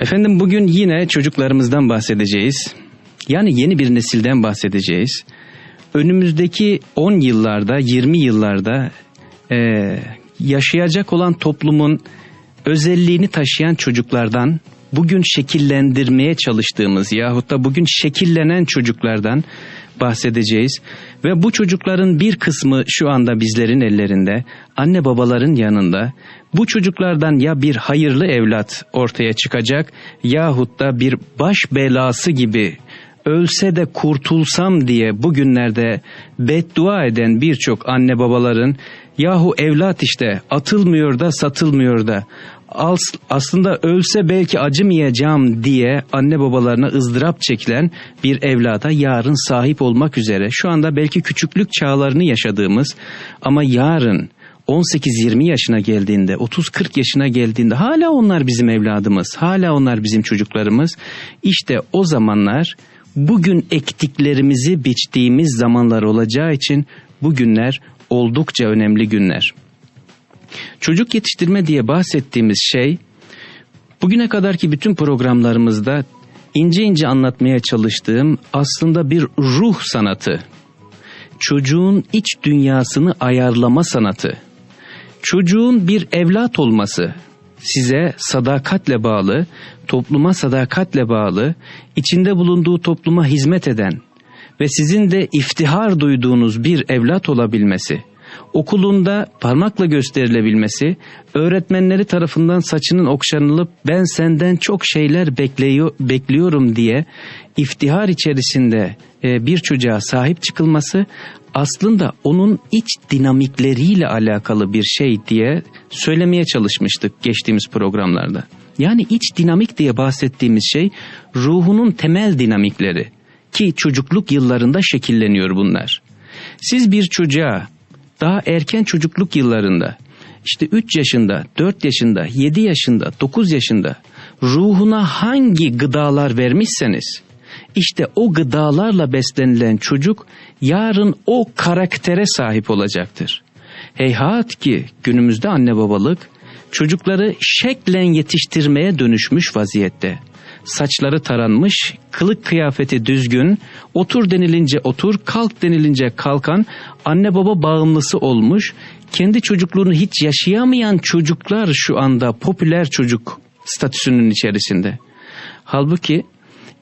Efendim bugün yine çocuklarımızdan bahsedeceğiz. Yani yeni bir nesilden bahsedeceğiz. Önümüzdeki 10 yıllarda, 20 yıllarda eee, yaşayacak olan toplumun özelliğini taşıyan çocuklardan, bugün şekillendirmeye çalıştığımız yahut da bugün şekillenen çocuklardan bahsedeceğiz. Ve bu çocukların bir kısmı şu anda bizlerin ellerinde, anne babaların yanında. Bu çocuklardan ya bir hayırlı evlat ortaya çıkacak yahut da bir baş belası gibi ölse de kurtulsam diye bugünlerde beddua eden birçok anne babaların yahu evlat işte atılmıyor da satılmıyor da As- aslında ölse belki acımayacağım diye anne babalarına ızdırap çekilen bir evlada yarın sahip olmak üzere şu anda belki küçüklük çağlarını yaşadığımız ama yarın 18-20 yaşına geldiğinde, 30-40 yaşına geldiğinde hala onlar bizim evladımız, hala onlar bizim çocuklarımız. İşte o zamanlar bugün ektiklerimizi biçtiğimiz zamanlar olacağı için bugünler oldukça önemli günler. Çocuk yetiştirme diye bahsettiğimiz şey bugüne kadarki bütün programlarımızda ince ince anlatmaya çalıştığım aslında bir ruh sanatı. Çocuğun iç dünyasını ayarlama sanatı. Çocuğun bir evlat olması size sadakatle bağlı, topluma sadakatle bağlı, içinde bulunduğu topluma hizmet eden ve sizin de iftihar duyduğunuz bir evlat olabilmesi, okulunda parmakla gösterilebilmesi, öğretmenleri tarafından saçının okşanılıp ben senden çok şeyler bekliyor, bekliyorum diye iftihar içerisinde e, bir çocuğa sahip çıkılması aslında onun iç dinamikleriyle alakalı bir şey diye söylemeye çalışmıştık geçtiğimiz programlarda. Yani iç dinamik diye bahsettiğimiz şey ruhunun temel dinamikleri ki çocukluk yıllarında şekilleniyor bunlar. Siz bir çocuğa daha erken çocukluk yıllarında işte 3 yaşında, 4 yaşında, 7 yaşında, 9 yaşında ruhuna hangi gıdalar vermişseniz işte o gıdalarla beslenilen çocuk yarın o karaktere sahip olacaktır. Heyhat ki günümüzde anne babalık çocukları şeklen yetiştirmeye dönüşmüş vaziyette. Saçları taranmış, kılık kıyafeti düzgün, otur denilince otur, kalk denilince kalkan, anne baba bağımlısı olmuş, kendi çocukluğunu hiç yaşayamayan çocuklar şu anda popüler çocuk statüsünün içerisinde. Halbuki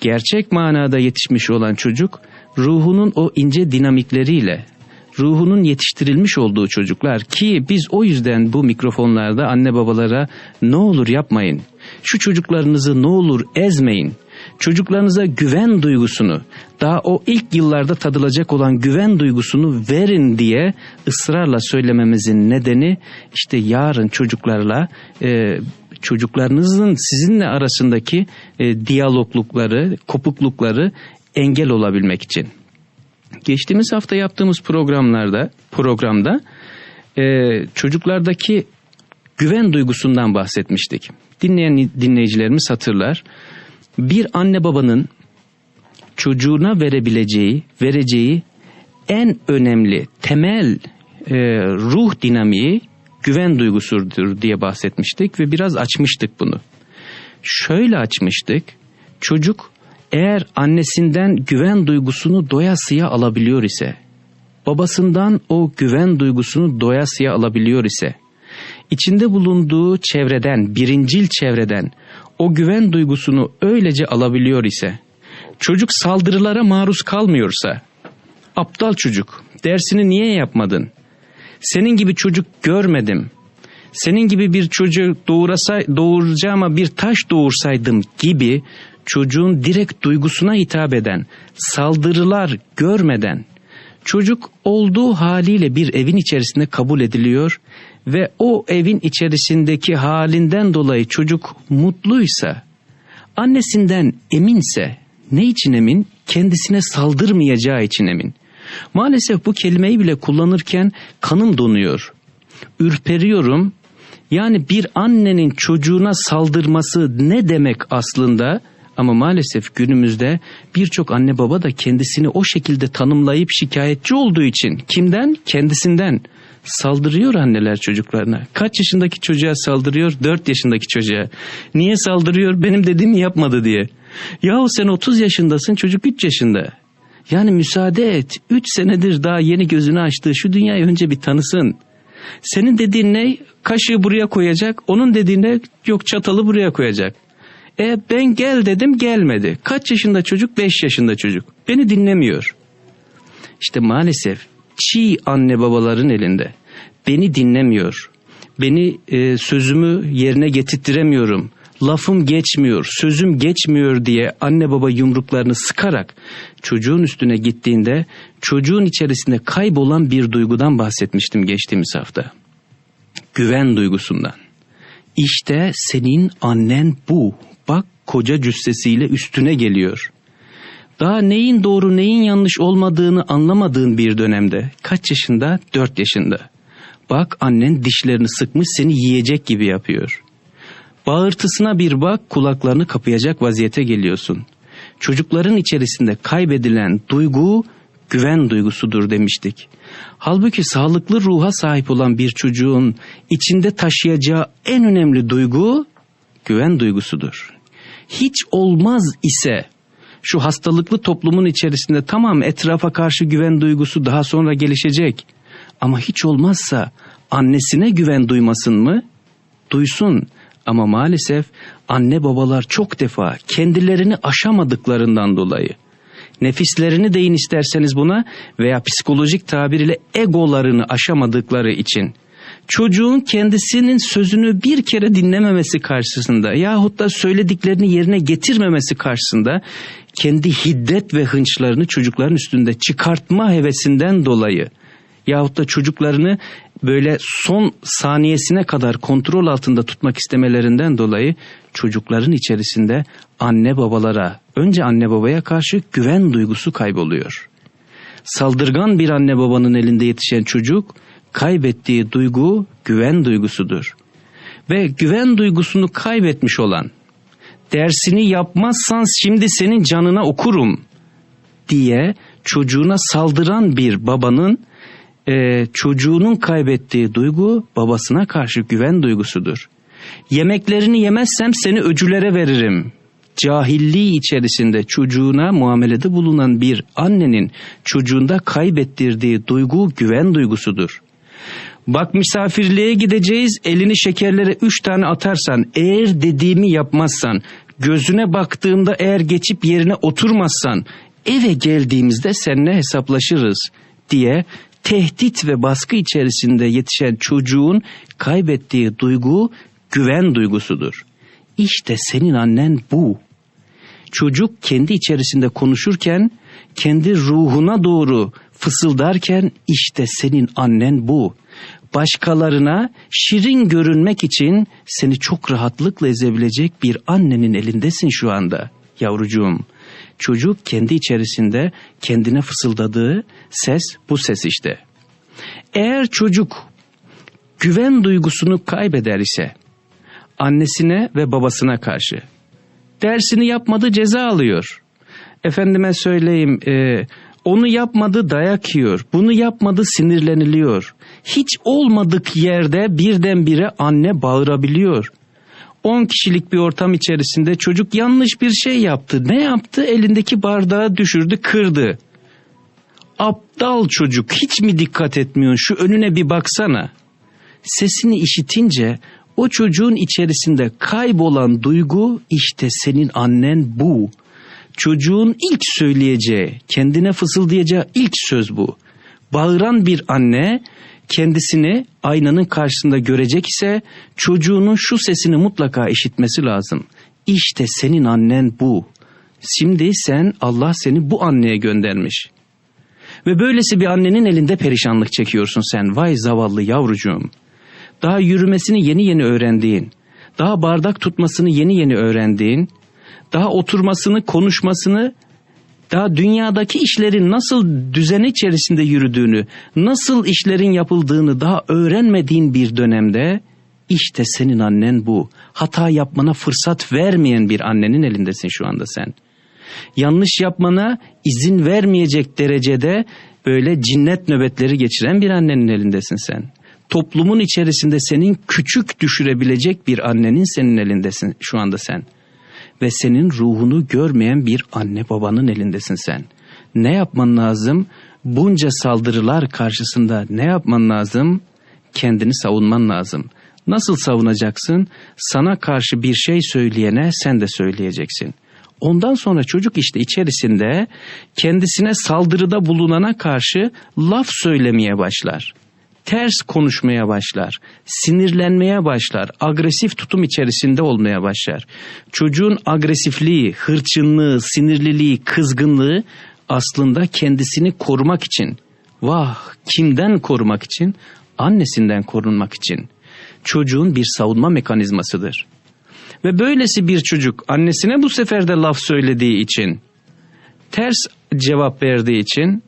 gerçek manada yetişmiş olan çocuk ruhunun o ince dinamikleriyle ruhunun yetiştirilmiş olduğu çocuklar ki biz o yüzden bu mikrofonlarda anne babalara ne olur yapmayın. Şu çocuklarınızı ne olur ezmeyin. Çocuklarınıza güven duygusunu, daha o ilk yıllarda tadılacak olan güven duygusunu verin diye ısrarla söylememizin nedeni işte yarın çocuklarla e, çocuklarınızın sizinle arasındaki e, diyaloglukları, kopuklukları engel olabilmek için. Geçtiğimiz hafta yaptığımız programlarda programda e, çocuklardaki güven duygusundan bahsetmiştik. Dinleyen dinleyicilerimiz hatırlar. Bir anne babanın çocuğuna verebileceği, vereceği en önemli temel e, ruh dinamiği güven duygusudur diye bahsetmiştik ve biraz açmıştık bunu. Şöyle açmıştık. Çocuk eğer annesinden güven duygusunu doyasıya alabiliyor ise, babasından o güven duygusunu doyasıya alabiliyor ise, içinde bulunduğu çevreden, birincil çevreden o güven duygusunu öylece alabiliyor ise, çocuk saldırılara maruz kalmıyorsa, aptal çocuk, dersini niye yapmadın? Senin gibi çocuk görmedim. Senin gibi bir çocuğu doğurasay, doğuracağıma bir taş doğursaydım gibi çocuğun direkt duygusuna hitap eden, saldırılar görmeden çocuk olduğu haliyle bir evin içerisinde kabul ediliyor ve o evin içerisindeki halinden dolayı çocuk mutluysa, annesinden eminse, ne için emin? Kendisine saldırmayacağı için emin. Maalesef bu kelimeyi bile kullanırken kanım donuyor. Ürperiyorum. Yani bir annenin çocuğuna saldırması ne demek aslında? Ama maalesef günümüzde birçok anne baba da kendisini o şekilde tanımlayıp şikayetçi olduğu için kimden? Kendisinden Saldırıyor anneler çocuklarına. Kaç yaşındaki çocuğa saldırıyor? 4 yaşındaki çocuğa. Niye saldırıyor? Benim dediğimi yapmadı diye. Yahu sen 30 yaşındasın çocuk 3 yaşında. Yani müsaade et. 3 senedir daha yeni gözünü açtığı şu dünyayı önce bir tanısın. Senin dediğin ne? Kaşığı buraya koyacak. Onun dediği ne? Yok çatalı buraya koyacak. E ben gel dedim gelmedi. Kaç yaşında çocuk? 5 yaşında çocuk. Beni dinlemiyor. İşte maalesef çiğ anne babaların elinde. Beni dinlemiyor. Beni e, sözümü yerine getirtiremiyorum. Lafım geçmiyor, sözüm geçmiyor diye anne baba yumruklarını sıkarak çocuğun üstüne gittiğinde çocuğun içerisinde kaybolan bir duygudan bahsetmiştim geçtiğimiz hafta. Güven duygusundan. İşte senin annen bu. Bak koca cüssesiyle üstüne geliyor. Daha neyin doğru neyin yanlış olmadığını anlamadığın bir dönemde. Kaç yaşında? Dört yaşında. Bak annen dişlerini sıkmış seni yiyecek gibi yapıyor. Bağırtısına bir bak kulaklarını kapayacak vaziyete geliyorsun. Çocukların içerisinde kaybedilen duygu güven duygusudur demiştik. Halbuki sağlıklı ruha sahip olan bir çocuğun içinde taşıyacağı en önemli duygu güven duygusudur. Hiç olmaz ise şu hastalıklı toplumun içerisinde tamam etrafa karşı güven duygusu daha sonra gelişecek. Ama hiç olmazsa annesine güven duymasın mı? Duysun. Ama maalesef anne babalar çok defa kendilerini aşamadıklarından dolayı nefislerini deyin isterseniz buna veya psikolojik tabir ile egolarını aşamadıkları için çocuğun kendisinin sözünü bir kere dinlememesi karşısında yahut da söylediklerini yerine getirmemesi karşısında kendi hiddet ve hınçlarını çocukların üstünde çıkartma hevesinden dolayı yahut da çocuklarını böyle son saniyesine kadar kontrol altında tutmak istemelerinden dolayı çocukların içerisinde anne babalara, önce anne babaya karşı güven duygusu kayboluyor. Saldırgan bir anne babanın elinde yetişen çocuk kaybettiği duygu güven duygusudur. Ve güven duygusunu kaybetmiş olan dersini yapmazsan şimdi senin canına okurum diye çocuğuna saldıran bir babanın e, çocuğunun kaybettiği duygu babasına karşı güven duygusudur. Yemeklerini yemezsem seni öcülere veririm. Cahilliği içerisinde çocuğuna muamelede bulunan bir annenin çocuğunda kaybettirdiği duygu güven duygusudur. Bak misafirliğe gideceğiz elini şekerlere üç tane atarsan eğer dediğimi yapmazsan gözüne baktığımda eğer geçip yerine oturmazsan eve geldiğimizde seninle hesaplaşırız diye tehdit ve baskı içerisinde yetişen çocuğun kaybettiği duygu güven duygusudur. İşte senin annen bu. Çocuk kendi içerisinde konuşurken, kendi ruhuna doğru fısıldarken işte senin annen bu. Başkalarına şirin görünmek için seni çok rahatlıkla ezebilecek bir annenin elindesin şu anda yavrucuğum. Çocuk kendi içerisinde kendine fısıldadığı ses bu ses işte. Eğer çocuk güven duygusunu kaybeder ise annesine ve babasına karşı dersini yapmadı ceza alıyor. Efendime söyleyeyim e, onu yapmadı dayak yiyor. Bunu yapmadı sinirleniliyor. Hiç olmadık yerde birdenbire anne bağırabiliyor. 10 kişilik bir ortam içerisinde çocuk yanlış bir şey yaptı. Ne yaptı? Elindeki bardağı düşürdü, kırdı. Aptal çocuk hiç mi dikkat etmiyorsun? Şu önüne bir baksana. Sesini işitince o çocuğun içerisinde kaybolan duygu işte senin annen bu. Çocuğun ilk söyleyeceği, kendine fısıldayacağı ilk söz bu. Bağıran bir anne kendisini aynanın karşısında görecek ise çocuğunun şu sesini mutlaka işitmesi lazım. İşte senin annen bu. Şimdi sen Allah seni bu anneye göndermiş. Ve böylesi bir annenin elinde perişanlık çekiyorsun sen. Vay zavallı yavrucuğum. Daha yürümesini yeni yeni öğrendiğin, daha bardak tutmasını yeni yeni öğrendiğin, daha oturmasını, konuşmasını, daha dünyadaki işlerin nasıl düzen içerisinde yürüdüğünü, nasıl işlerin yapıldığını daha öğrenmediğin bir dönemde işte senin annen bu. Hata yapmana fırsat vermeyen bir annenin elindesin şu anda sen. Yanlış yapmana izin vermeyecek derecede böyle cinnet nöbetleri geçiren bir annenin elindesin sen. Toplumun içerisinde senin küçük düşürebilecek bir annenin senin elindesin şu anda sen. Ve senin ruhunu görmeyen bir anne babanın elindesin sen. Ne yapman lazım? Bunca saldırılar karşısında ne yapman lazım? Kendini savunman lazım. Nasıl savunacaksın? Sana karşı bir şey söyleyene sen de söyleyeceksin. Ondan sonra çocuk işte içerisinde kendisine saldırıda bulunana karşı laf söylemeye başlar. Ters konuşmaya başlar, sinirlenmeye başlar, agresif tutum içerisinde olmaya başlar. Çocuğun agresifliği, hırçınlığı, sinirliliği, kızgınlığı aslında kendisini korumak için, vah kimden korumak için? Annesinden korunmak için. Çocuğun bir savunma mekanizmasıdır. Ve böylesi bir çocuk annesine bu sefer de laf söylediği için, ters cevap verdiği için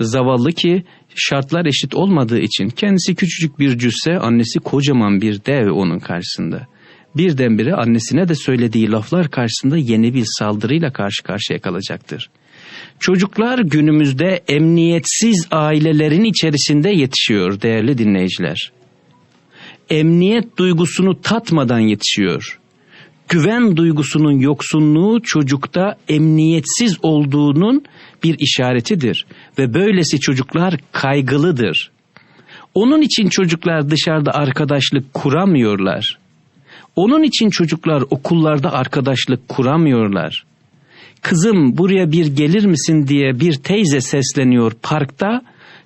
zavallı ki şartlar eşit olmadığı için kendisi küçücük bir cüsse annesi kocaman bir dev onun karşısında. Birdenbire annesine de söylediği laflar karşısında yeni bir saldırıyla karşı karşıya kalacaktır. Çocuklar günümüzde emniyetsiz ailelerin içerisinde yetişiyor değerli dinleyiciler. Emniyet duygusunu tatmadan yetişiyor. Güven duygusunun yoksunluğu çocukta emniyetsiz olduğunun bir işaretidir ve böylesi çocuklar kaygılıdır. Onun için çocuklar dışarıda arkadaşlık kuramıyorlar. Onun için çocuklar okullarda arkadaşlık kuramıyorlar. Kızım buraya bir gelir misin diye bir teyze sesleniyor parkta.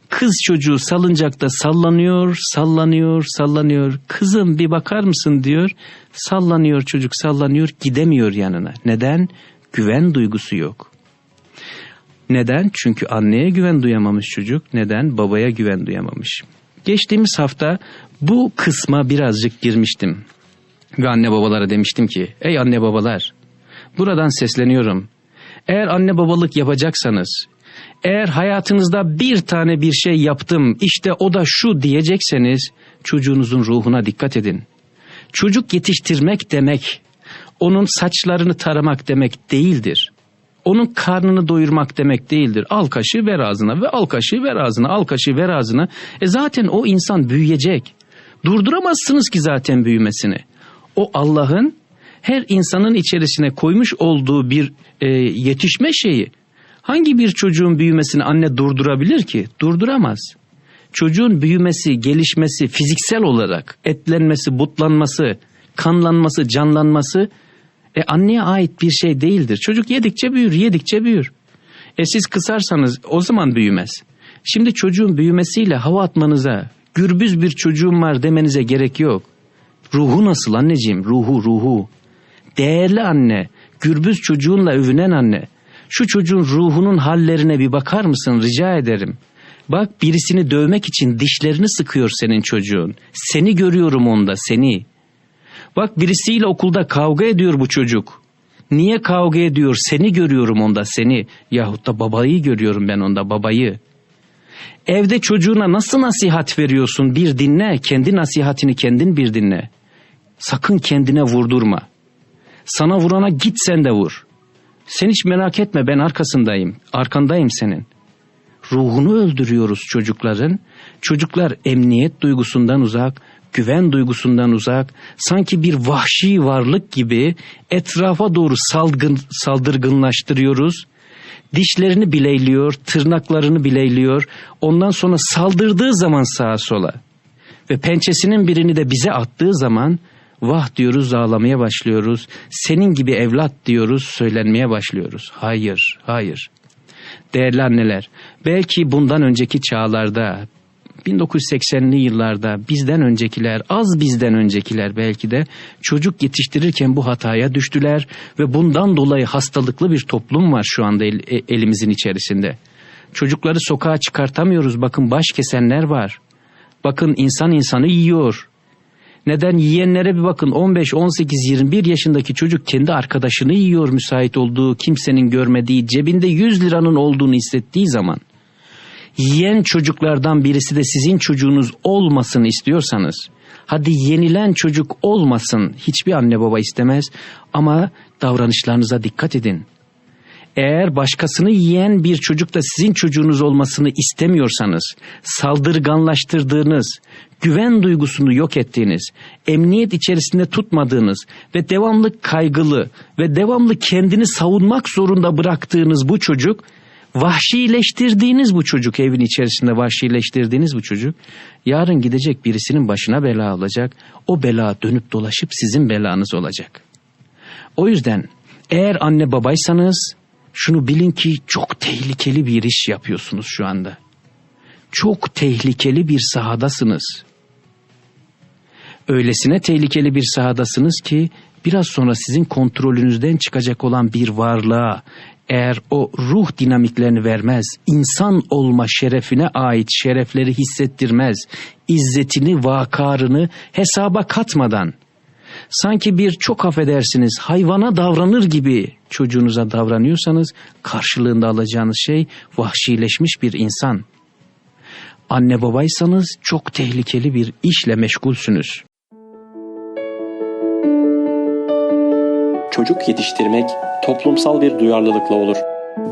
Kız çocuğu salıncakta sallanıyor, sallanıyor, sallanıyor. Kızım bir bakar mısın diyor. Sallanıyor çocuk sallanıyor gidemiyor yanına. Neden? Güven duygusu yok. Neden? Çünkü anneye güven duyamamış çocuk. Neden? Babaya güven duyamamış. Geçtiğimiz hafta bu kısma birazcık girmiştim. Ve anne babalara demiştim ki, ey anne babalar, buradan sesleniyorum. Eğer anne babalık yapacaksanız, eğer hayatınızda bir tane bir şey yaptım, işte o da şu diyecekseniz, çocuğunuzun ruhuna dikkat edin. Çocuk yetiştirmek demek, onun saçlarını taramak demek değildir. Onun karnını doyurmak demek değildir. Al kaşığı ver ağzına ve al kaşığı ver ağzına, al kaşığı ver ağzına. E zaten o insan büyüyecek. Durduramazsınız ki zaten büyümesini. O Allah'ın her insanın içerisine koymuş olduğu bir e, yetişme şeyi. Hangi bir çocuğun büyümesini anne durdurabilir ki? Durduramaz. Çocuğun büyümesi, gelişmesi, fiziksel olarak etlenmesi, butlanması, kanlanması, canlanması e, anneye ait bir şey değildir. Çocuk yedikçe büyür, yedikçe büyür. E siz kısarsanız o zaman büyümez. Şimdi çocuğun büyümesiyle hava atmanıza, gürbüz bir çocuğum var demenize gerek yok. Ruhu nasıl anneciğim? Ruhu, ruhu. Değerli anne, gürbüz çocuğunla övünen anne. Şu çocuğun ruhunun hallerine bir bakar mısın rica ederim. Bak birisini dövmek için dişlerini sıkıyor senin çocuğun. Seni görüyorum onda, seni. Bak birisiyle okulda kavga ediyor bu çocuk. Niye kavga ediyor? Seni görüyorum onda, seni. Yahut da babayı görüyorum ben onda, babayı. Evde çocuğuna nasıl nasihat veriyorsun? Bir dinle, kendi nasihatini kendin bir dinle. Sakın kendine vurdurma. Sana vurana git sen de vur. Sen hiç merak etme ben arkasındayım. Arkandayım senin. Ruhunu öldürüyoruz çocukların. Çocuklar emniyet duygusundan uzak, güven duygusundan uzak, sanki bir vahşi varlık gibi etrafa doğru salgın, saldırgınlaştırıyoruz. Dişlerini bileyliyor, tırnaklarını bileyliyor. Ondan sonra saldırdığı zaman sağa sola ve pençesinin birini de bize attığı zaman vah diyoruz ağlamaya başlıyoruz. Senin gibi evlat diyoruz söylenmeye başlıyoruz. Hayır, hayır. Değerli anneler, belki bundan önceki çağlarda 1980'li yıllarda bizden öncekiler, az bizden öncekiler belki de çocuk yetiştirirken bu hataya düştüler ve bundan dolayı hastalıklı bir toplum var şu anda el, e, elimizin içerisinde. Çocukları sokağa çıkartamıyoruz. Bakın baş kesenler var. Bakın insan insanı yiyor. Neden yiyenlere bir bakın 15, 18, 21 yaşındaki çocuk kendi arkadaşını yiyor müsait olduğu kimsenin görmediği cebinde 100 liranın olduğunu hissettiği zaman yiyen çocuklardan birisi de sizin çocuğunuz olmasın istiyorsanız hadi yenilen çocuk olmasın hiçbir anne baba istemez ama davranışlarınıza dikkat edin. Eğer başkasını yiyen bir çocuk da sizin çocuğunuz olmasını istemiyorsanız, saldırganlaştırdığınız, güven duygusunu yok ettiğiniz, emniyet içerisinde tutmadığınız ve devamlı kaygılı ve devamlı kendini savunmak zorunda bıraktığınız bu çocuk, vahşileştirdiğiniz bu çocuk, evin içerisinde vahşileştirdiğiniz bu çocuk, yarın gidecek birisinin başına bela olacak, o bela dönüp dolaşıp sizin belanız olacak. O yüzden eğer anne babaysanız şunu bilin ki çok tehlikeli bir iş yapıyorsunuz şu anda. Çok tehlikeli bir sahadasınız. Öylesine tehlikeli bir sahadasınız ki biraz sonra sizin kontrolünüzden çıkacak olan bir varlığa eğer o ruh dinamiklerini vermez, insan olma şerefine ait şerefleri hissettirmez, izzetini, vakarını hesaba katmadan sanki bir çok affedersiniz hayvana davranır gibi çocuğunuza davranıyorsanız karşılığında alacağınız şey vahşileşmiş bir insan. Anne babaysanız çok tehlikeli bir işle meşgulsünüz. Çocuk yetiştirmek toplumsal bir duyarlılıkla olur.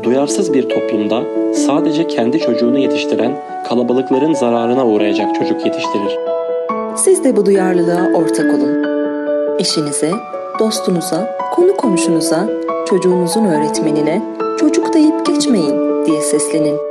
Duyarsız bir toplumda sadece kendi çocuğunu yetiştiren kalabalıkların zararına uğrayacak çocuk yetiştirir. Siz de bu duyarlılığa ortak olun. Eşinize, dostunuza, konu komşunuza, çocuğunuzun öğretmenine çocuk deyip geçmeyin diye seslenin.